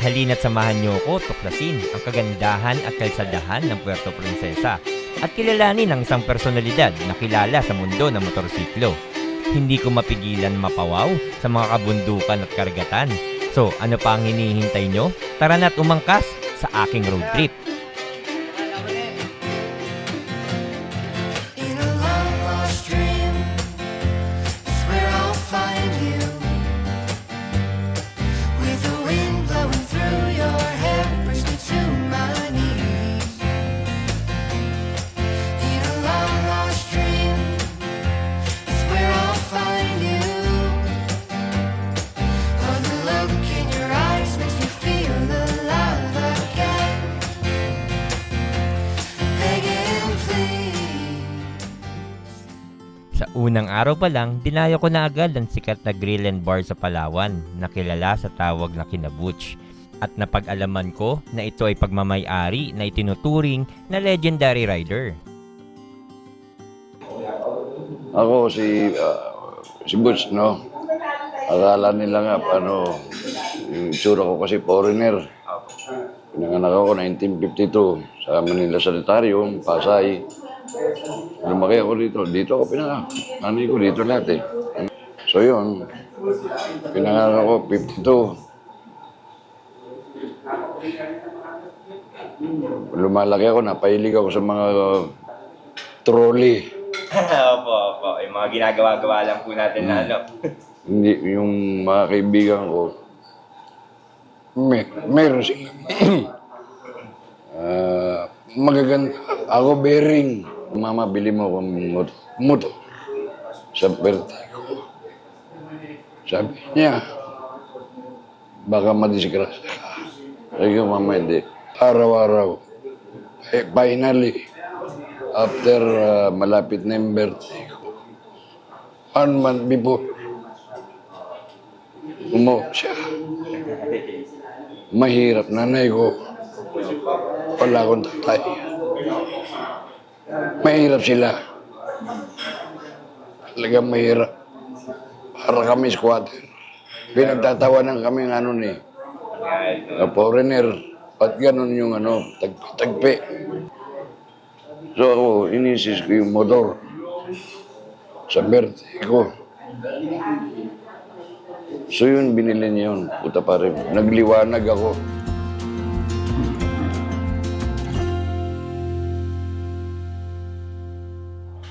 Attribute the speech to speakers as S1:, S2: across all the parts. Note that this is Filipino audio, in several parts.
S1: Halina't samahan niyo ko tuklasin ang kagandahan at kalsadahan ng Puerto Princesa at kilalanin ang isang personalidad na kilala sa mundo ng motorsiklo. Hindi ko mapigilan mapawaw sa mga kabundukan at karagatan. So, ano pa ang hinihintay nyo? Tara na't umangkas sa aking road trip. Unang araw pa lang, dinayo ko na agad ang sikat na grill and bar sa Palawan na kilala sa tawag na Kinabuch. At napag-alaman ko na ito ay pagmamayari na itinuturing na legendary rider.
S2: Ako si ah, si Butch, no? Akala nila nga, ano, yung itsura ko kasi foreigner. Pinanganak ako 1952 sa Manila Sanitarium, Pasay. Lumaki ako dito. Dito ako pinanganak. Nanay ko dito lahat eh. So yun, pinanganak ako 52. Lumalaki ako, napahilig ako sa mga trolley.
S1: opo, opo. Yung mga ginagawa-gawa lang po natin na ano.
S2: Hindi, yung mga kaibigan ko, may, meron sila. Ah, magaganda. Ako bearing. Mama, bili mo akong motor. motor. Sa Vertigo. Sabi niya, baka madisgrasya ka. Sabi ko, mama, hindi. Araw-araw. Eh, finally, after ah, malapit na yung Vertigo, one month before, Umuwi siya. Mahirap nanay ko. Wala akong tatay. Mahirap sila. Talagang mahirap. Para kami squatter. Pinagtatawanan kami ng ano ni. Na foreigner. Ba't ganun yung ano, tagpi-tagpi. So inisis ko yung motor. Sa ko. So yun, binili niya yun. Puta pa rin. Nagliwanag ako.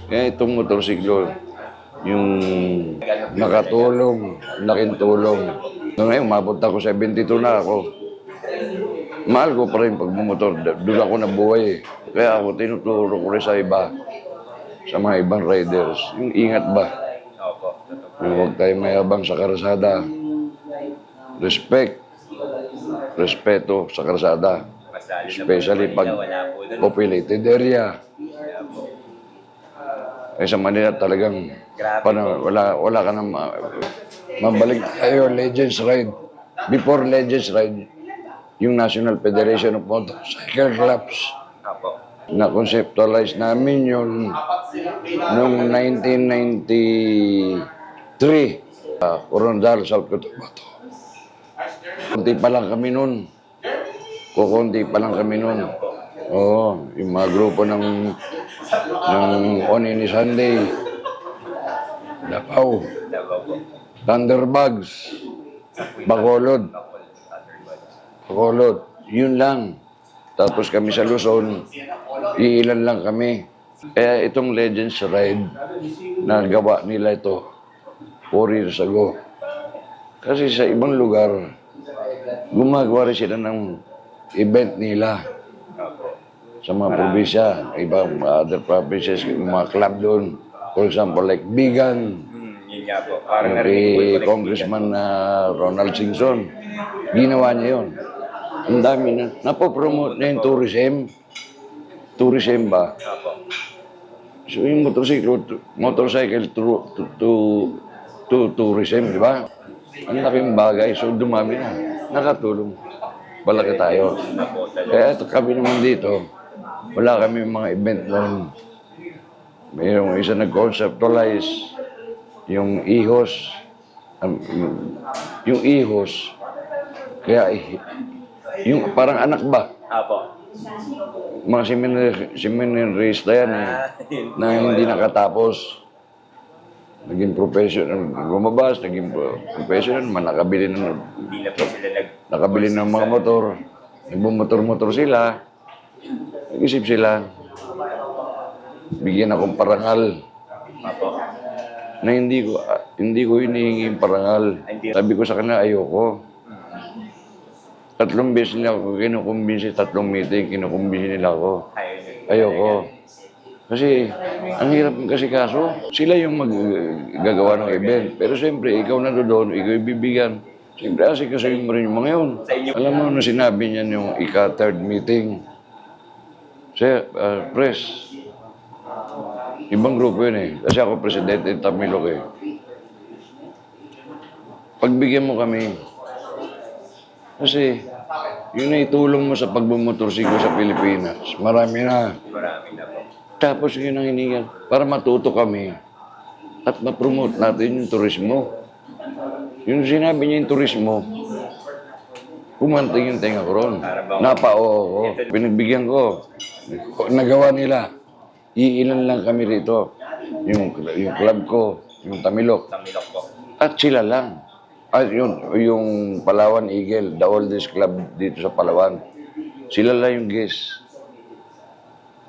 S2: Kaya itong motorsiklo, yung nakatulong, laking tulong. So ngayon, umabot ako, 72 na ako. Mahal ko pa rin pag bumotor. Doon ako nabuhay eh. Kaya ako tinuturo ko rin sa iba, sa mga ibang riders. Yung ingat ba? Huwag tayo mayabang sa karasada. Respect. Respeto sa karasada. Especially pag populated area. Eh sa Manila talagang paano, wala, wala ka na ma- mabalik tayo, Legends Ride. Before Legends Ride, yung National Federation of Motorcycle Clubs,
S1: Opo.
S2: na-conceptualize namin yun noong 1993 uh, Corondal, South Cotabato. Kunti pa lang kami noon. Kukunti pa lang kami noon. Oo, yung mga grupo ng ng Onini Sunday, Dapaw, Thunderbugs, Bacolod, Bacolod, yun lang. Tapos kami sa Luzon, iilan lang kami. Kaya itong Legends Ride, nagawa nila ito. Four years ago. Kasi sa ibang lugar, gumagawa rin sila ng event nila sa mga probinsya, ibang other provinces, yung mga club doon. For example, like Bigan,
S1: Hmm, yun nga po. Parang
S2: yung kay Congressman na Ronald Singson. Ginawa niya yun. Ang dami na. Napopromote niya yung tourism. Tourism ba? So yung motorcycle, motorcycle to, to, to, to tourism, di ba? Ang laking bagay. So dumami na. Nakatulong. Palaki tayo. Kaya ito kami naman dito, wala kami mga event noon. Mayroong isa nag-conceptualize yung ihos, um, yung ihos, kaya Yung parang anak ba?
S3: Apo.
S2: Mga seminarista yan eh.
S3: Ah.
S2: Na hindi nakatapos. Naging professional. Lumabas, naging pro- professional. Man, nakabili ng,
S3: Hindi na po sila nag...
S2: nakabili ng mga motor. Nagbumotor-motor sila. Nag-isip sila. Bigyan akong parangal.
S3: Apo.
S2: na hindi ko ah, hindi ko hinihingi yung parangal. Sabi ko sa kanila, ayoko. Tatlong beses nila ako kinukumbinsi, tatlong meeting, kinukumbinsi nila ako. Ayoko. Kasi, ang hirap kasi kaso, sila yung maggagawa ng event. Pero siyempre, ikaw na doon, ikaw yung bibigyan. Siyempre, kasi kasi mo rin yung mga yun. Alam mo, nung sinabi niyan yung ika-third meeting, sa ah, press, ibang grupo yun eh. Kasi ako presidente ng Tamilok eh. Pagbigyan mo kami, kasi yun na itulong mo sa pagbumotorsiklo sa Pilipinas. Marami na.
S3: Marami na po.
S2: Tapos yun ang hiningan. Para matuto kami at ma-promote natin yung turismo. Yung sinabi niya yung turismo, kumanting yung tenga ko ron. Napao ko. Pinagbigyan ko. Nagawa nila. Iilan lang kami rito. Yung, yung club ko, yung Tamilok.
S3: Tamilok po.
S2: At sila lang. At yun, yung Palawan Eagle, the oldest club dito sa Palawan. Sila lang yung guest.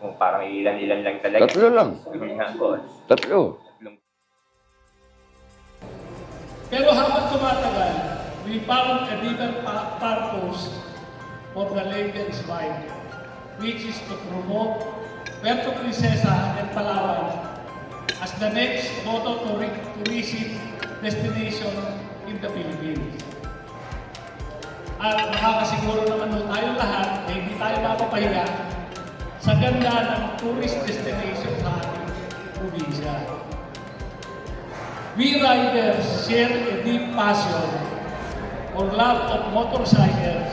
S3: Kung parang ilan-ilan lang talaga.
S2: Tatlo lang. Tatlo.
S4: Pero habang tumatagal, we found a deeper purpose for the Ladies Bike, which is to promote Puerto Princesa and Palawan as the next touri- tourism destination in the Philippines. At makakasiguro naman nun tayo lahat na hindi tayo mapapahiya sa ganda ng tourist destination sa ating probinsya. We riders share a deep passion or love of motorcycles.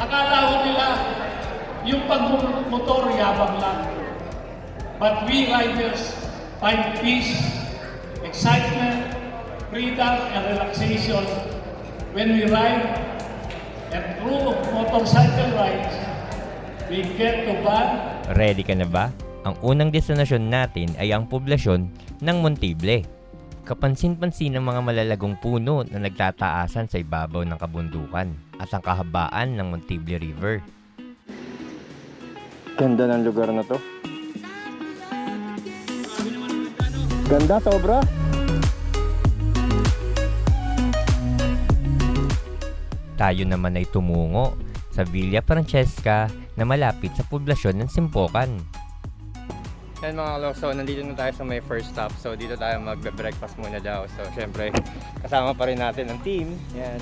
S4: Akala ho nila yung pagmumotor yabang lang. But we riders find peace, excitement, freedom, and relaxation when we ride. And through motorcycle rides, we get to bond
S1: Ready ka na ba? Ang unang destinasyon natin ay ang poblasyon ng Montible. Kapansin-pansin ng mga malalagong puno na nagtataasan sa ibabaw ng kabundukan at ang kahabaan ng Montible River.
S5: Ganda ng lugar na to. Ganda sobra.
S1: Tayo naman ay tumungo sa Villa Francesca na malapit sa poblasyon ng Simpokan.
S5: Yan mga kalong, so nandito na tayo sa may first stop. So dito tayo magbe-breakfast muna daw. So syempre, kasama pa rin natin ang team. Yan,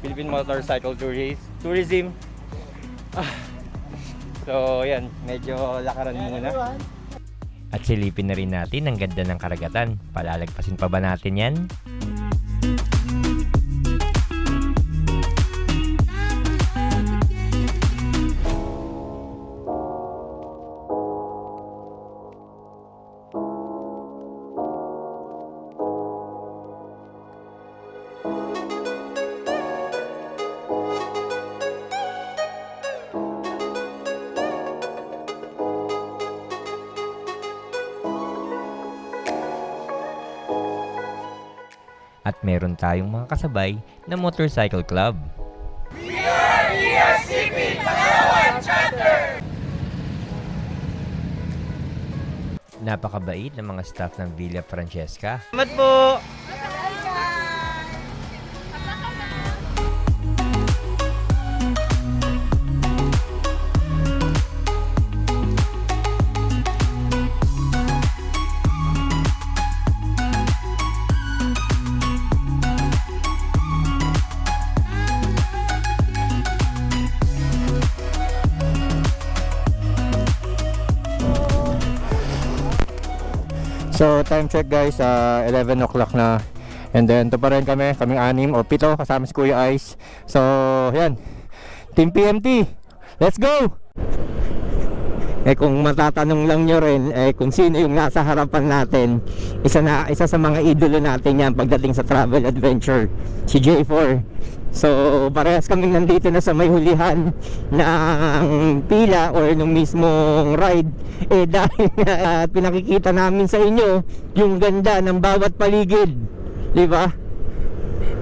S5: Philippine Motorcycle Tourist, Tourism. Ah. So yan, medyo lakaran muna.
S1: At silipin na rin natin ang ganda ng karagatan. Palalagpasin pa ba natin yan? At meron tayong mga kasabay na motorcycle club. Napakabait ng mga staff ng Villa Francesca.
S5: Salamat po! So time check guys, uh, 11 o'clock na. And then ito pa rin kami, kaming anim o pito kasama si Kuya Ice. So yan, Team PMT, let's go! Eh kung matatanong lang nyo rin, eh kung sino yung nasa harapan natin, isa na isa sa mga idolo natin yan pagdating sa travel adventure, si J4. So, parehas kami nandito na sa may hulihan ng pila or nung mismong ride. Eh, dahil nga pinakikita namin sa inyo yung ganda ng bawat paligid. Di ba?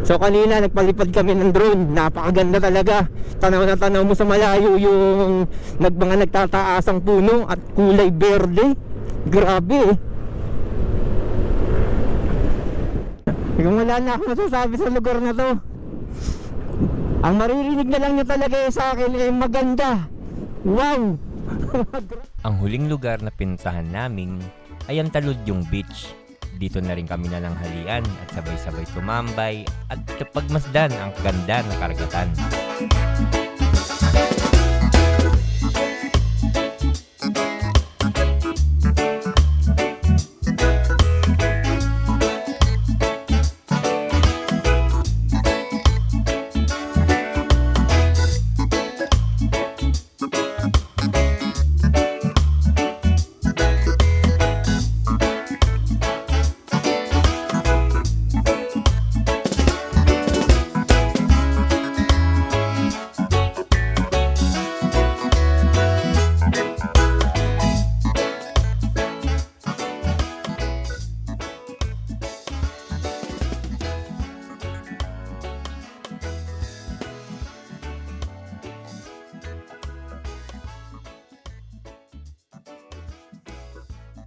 S5: So, kanina nagpalipad kami ng drone. Napakaganda talaga. Tanaw na tanaw mo sa malayo yung nag, mga nagtataasang puno at kulay berde. Grabe eh. Wala na ako masasabi sa lugar na to. Ang maririnig na lang nyo talaga eh sa akin eh maganda. Wow!
S1: Ang huling lugar na pinuntahan naming ay ang Taludyong Beach. Dito na rin kami nalanghalian at sabay-sabay tumambay at pagmasdan ang ganda ng karagatan.